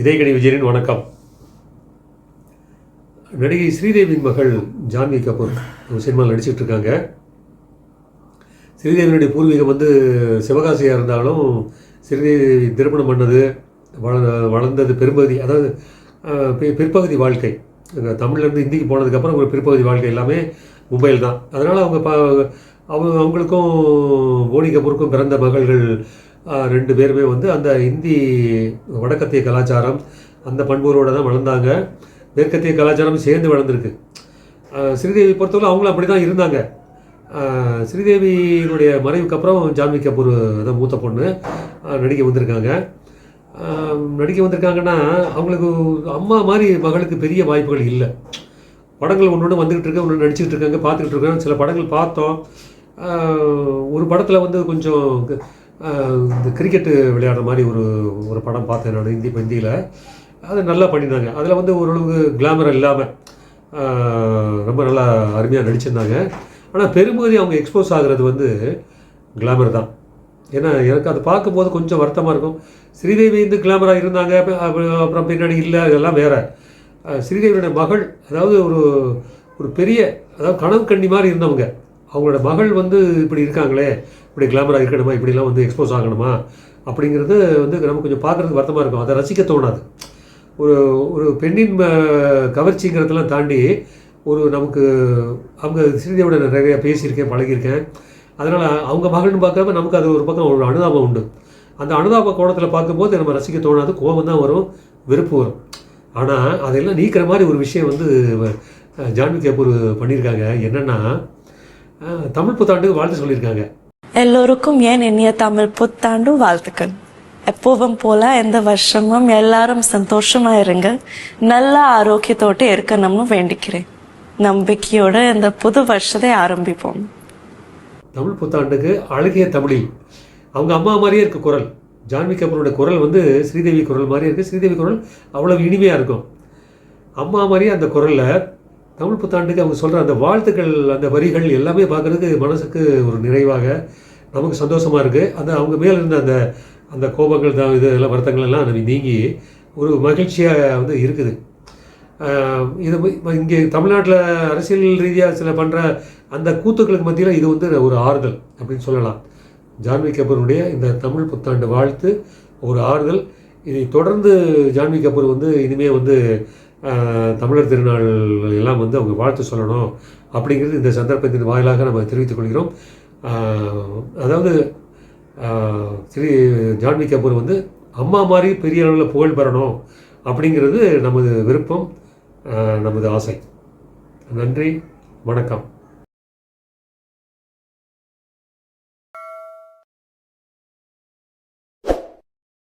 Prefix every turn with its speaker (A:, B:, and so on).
A: இதயகணி விஜயனின் வணக்கம். நடிகை ஸ்ரீதேவியின் மகள் ஜான்வி கபூர் ஒரு சினிமாவில் நடிச்சிட்டு இருக்காங்க ஸ்ரீதேவியினுடைய பூர்வீகம் வந்து சிவகாசியாக இருந்தாலும் ஸ்ரீதேவி திருமணம் பண்ணது வள வளர்ந்தது பெரும்பகுதி அதாவது பிற்பகுதி வாழ்க்கை. தமிழ்லேருந்து இந்திக்கு போனதுக்கப்புறம் ஒரு பிற்பகுதி வாழ்க்கை எல்லாமே மும்பையில் தான். அதனால் அவங்க பா அவங்க அவங்களுக்கும் போனி கபூருக்கும் பிறந்த மகள்கள் ரெண்டு பேருமே வந்து அந்த இந்தி வடக்கத்திய கலாச்சாரம் அந்த பண்புகளோடு தான் வளர்ந்தாங்க. மேற்கத்திய கலாச்சாரம் சேர்ந்து வளர்ந்துருக்கு. ஸ்ரீதேவி பொறுத்தவரை அவங்களும் அப்படி தான் இருந்தாங்க ஸ்ரீதேவியினுடைய மறைவுக்கு அப்புறம் ஜான்வி கபூர் தான் மூத்த பொண்ணு நடிக்க வந்திருக்காங்க. நடிக்க வந்திருக்காங்கன்னா அவங்களுக்கு அம்மா மாதிரி மகளுக்கு பெரிய வாய்ப்புகள் இல்லை. படங்கள் ஒன்று ஒன்று வந்துக்கிட்டு இருக்க ஒன்று நடிச்சுக்கிட்டு இருக்காங்க பார்த்துக்கிட்டு இருக்காங்க. சில படங்கள் பார்த்தோம். ஒரு படத்தில் வந்து கொஞ்சம் இந்த கிரிக்கெட்டு விளையாடுற மாதிரி ஒரு ஒரு படம் பார்த்தேன் நான் ஹிந்தி ஹிந்தியில் அது நல்லா பண்ணியிருந்தாங்க. அதில் வந்து ஓரளவுக்கு கிளாமர் இல்லாமல் ரொம்ப நல்லா அருமையாக நடிச்சிருந்தாங்க. ஆனால் பெரும்பகுதி அவங்க எக்ஸ்போஸ் ஆகுறது வந்து கிளாமர் தான். ஏன்னா எனக்கு அதை பார்க்கும்போது கொஞ்சம் வருத்தமாக இருக்கும். ஸ்ரீதேவி வந்து கிளாமராக இருந்தாங்க அப்புறம் பின்னாடி இல்லை அதெல்லாம் வேறு. ஸ்ரீதேவியோட மகள் அதாவது ஒரு ஒரு பெரிய அதாவது கனவு கண்ணி மாதிரி இருந்தவங்க. அவங்களோட மகள் வந்து இப்படி இருக்காங்களே இப்படி கிளாமராக இருக்கணுமா இப்படிலாம் வந்து எக்ஸ்போஸ் ஆகணுமா அப்படிங்கிறது வந்து நம்ம கொஞ்சம் பார்க்குறதுக்கு வருத்தமாக இருக்கும். அதை ரசிக்க தோணாது. ஒரு ஒரு பெண்ணின் கவர்ச்சிங்கிறதெல்லாம் தாண்டி ஒரு நமக்கு அவங்க ஸ்ரீதேவியோட நிறைய பேசியிருக்கேன் பழகியிருக்கேன். அதனால் அவங்க மகள்னு பார்க்காம நமக்கு அது ஒரு பக்கம் ஒரு அனுதாபம் உண்டு. அந்த அனுதாப கோணத்தில் பார்க்கும்போது நம்ம ரசிக்க தோணாது கோபம் தான் வரும் வெறுப்பு வரும். ஆனால் அதெல்லாம் நீக்கிற மாதிரி ஒரு விஷயம் வந்து ஜான்வி கபூர் பண்ணியிருக்காங்க. என்னென்னா தமிழ் புத்தாண்டுக்கு வாழ்த்து சொல்லியிருக்காங்க.
B: எல்லோருக்கும் ஏன் இனிய தமிழ் புத்தாண்டு வாழ்த்துக்கள்? எப்பவும் போல எந்த வருஷமும் எல்லாரும் சந்தோஷமா இருங்க. நல்ல ஆரோக்கியத்தோட இருக்கணும்னு வேண்டிக்கிறேன். நம்பிக்கையோட இந்த புது வருஷத்தை ஆரம்பிப்போம்.
A: தமிழ் புத்தாண்டுக்கு அழகிய தமிழில் அவங்க அம்மா மாதிரியே இருக்கு குரல். ஜான்வி கபூரோட குரல் வந்து ஸ்ரீதேவி குரல் மாதிரி இருக்குது ஸ்ரீதேவி குரல் அவ்வளவு இனிமையாக இருக்கும். அம்மா மாதிரியே அந்த குரலில் தமிழ் புத்தாண்டுக்கு அவங்க சொல்கிற அந்த வாழ்த்துக்கள் அந்த வரிகள் எல்லாமே பார்க்குறதுக்கு மனசுக்கு ஒரு நிறைவாக நமக்கு சந்தோஷமாக இருக்குது அந்த அவங்க மேலே இருந்த அந்த அந்த கோபங்கள் தான் இது எல்லாம் வருத்தங்கள் எல்லாம் நம்ம நீங்கி ஒரு மகிழ்ச்சியாக வந்து இருக்குது. இது இங்கே தமிழ்நாட்டில் அரசியல் ரீதியாக சில பண்ணுற அந்த கூத்துக்களுக்கு மத்தியில் இது வந்து ஒரு ஆறுதல் அப்படின்னு சொல்லலாம். ஜான்வி கபூருடைய இந்த தமிழ் புத்தாண்டு வாழ்த்து ஒரு ஆறுதல். இதை தொடர்ந்து ஜான்வி கபூர் வந்து இனிமேல் வந்து தமிழர் திருநாள் எல்லாம் வந்து அவங்க வாழ்த்து சொல்லணும் அப்படிங்கிறது இந்த சந்தர்ப்பத்தின் வாயிலாக நம்ம தெரிவித்துக் கொள்கிறோம். அதாவது ஸ்ரீ ஜான்வி கபூர் வந்து அம்மா மாதிரி பெரிய அளவில் புகழ் பெறணும் அப்படிங்கிறது நமது விருப்பம் நமது ஆசை. நன்றி வணக்கம்.